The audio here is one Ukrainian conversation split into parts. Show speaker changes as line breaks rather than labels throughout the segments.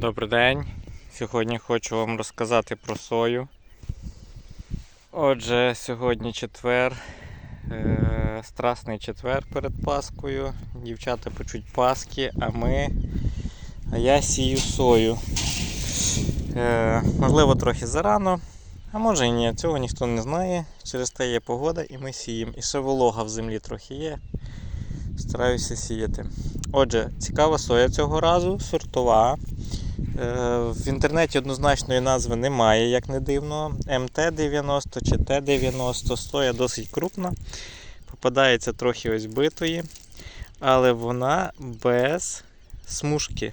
Добрий день. Сьогодні хочу вам розказати про сою. Отже, сьогодні четвер, е, страсний четвер перед Паскою. Дівчата печуть Паски, а ми. А я сію сою. Е, можливо, трохи зарано, а може і ні, цього ніхто не знає. Через те є погода і ми сіємо. І ще волога в землі трохи є. Стараюся сіяти. Отже, цікава соя цього разу, сортова. Е, В інтернеті однозначної назви немає, як не дивно. МТ-90 чи Т-90 соя досить крупна. Попадається трохи ось битої, але вона без смужки.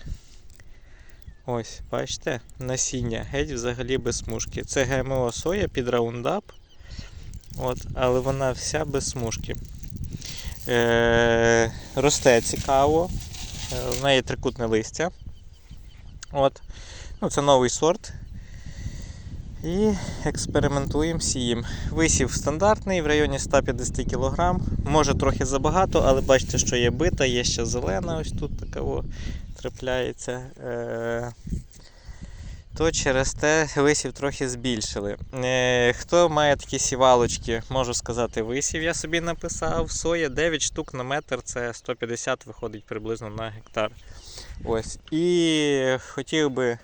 Ось, бачите, насіння геть взагалі без смужки. Це ГМО соя під раундап. От, але вона вся без смужки. Е, росте цікаво. Е, в неї трикутне листя. От. Ну, це новий сорт. І експериментуємо сіємо. Висів стандартний в районі 150 кг. Може трохи забагато, але бачите, що є бита, є ще зелена, ось тут така о, трапляється. Е, то через те висів трохи збільшили. Е, хто має такі сівалочки, можу сказати, висів я собі написав. Соя 9 штук на метр, це 150 виходить приблизно на гектар. Ось. І хотів би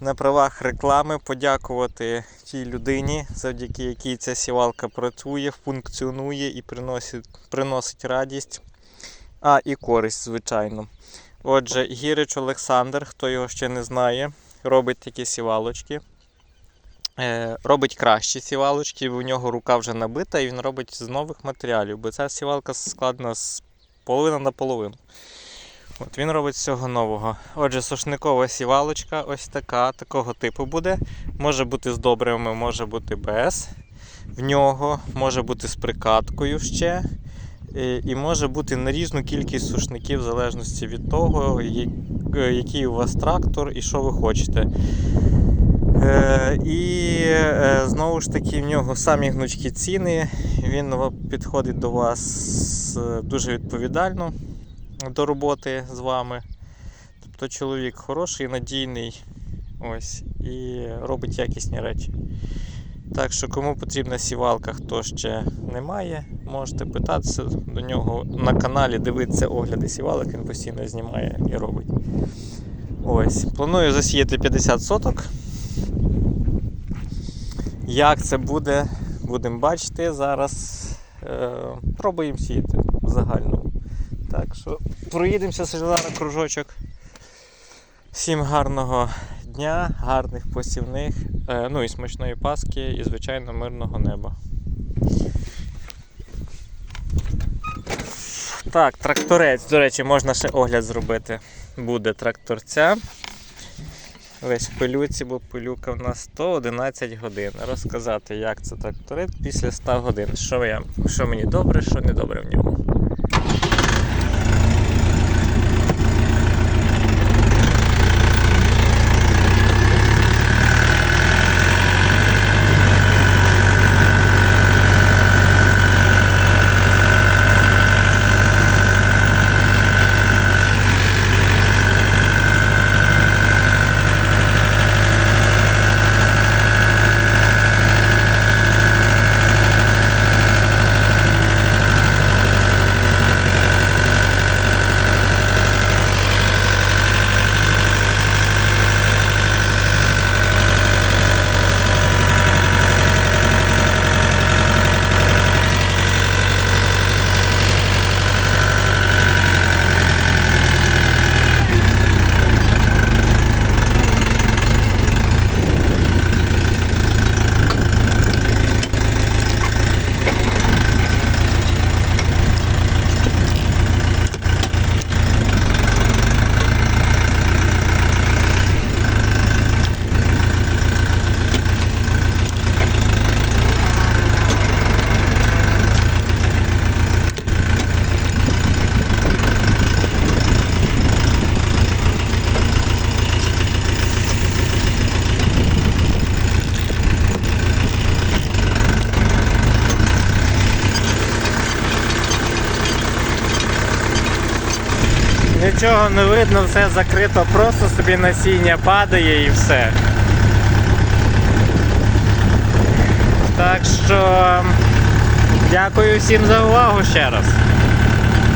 на правах реклами подякувати тій людині, завдяки якій ця сівалка працює, функціонує і приносить, приносить радість, а і користь, звичайно. Отже, Гірич Олександр, хто його ще не знає, робить такі сівалочки. Е, робить кращі сівалочки, в нього рука вже набита і він робить з нових матеріалів, бо ця сівалка складена з половина на половину. От Він робить з цього нового. Отже, сушникова сівалочка ось така, такого типу буде. Може бути з добривами, може бути без. В нього може бути з прикаткою ще. І- І може бути на різну кількість сушників, в залежності від того, е, який у вас трактор і що ви хочете. Е, і е, знову ж таки в нього самі гнучкі ціни. Він підходить до вас е, дуже відповідально до роботи з вами. Тобто чоловік хороший, надійний ось, і робить якісні речі. Так що, кому потрібна сівалка, хто ще не має, можете питатися до нього на каналі, дивитися огляди сівалок, він постійно знімає і робить. Ось. Планую засіяти 50 соток. Як це буде, будемо бачити. Зараз е, пробуємо сіяти в загальному. Так що проїдемося зараз кружочок. Всім гарного дня, гарних посівних, е, ну і смачної паски, і, звичайно, мирного неба. Так, тракторець, до речі, можна ще огляд зробити. Буде тракторця. Весь в пилюці, бо пилюка в нас 111 годин. Розказати, як це тракторець після 100 годин. Що, я, що мені добре, що не добре в ньому. Нічого не видно, все закрито, просто собі насіння падає і все. Так що дякую всім за увагу ще раз.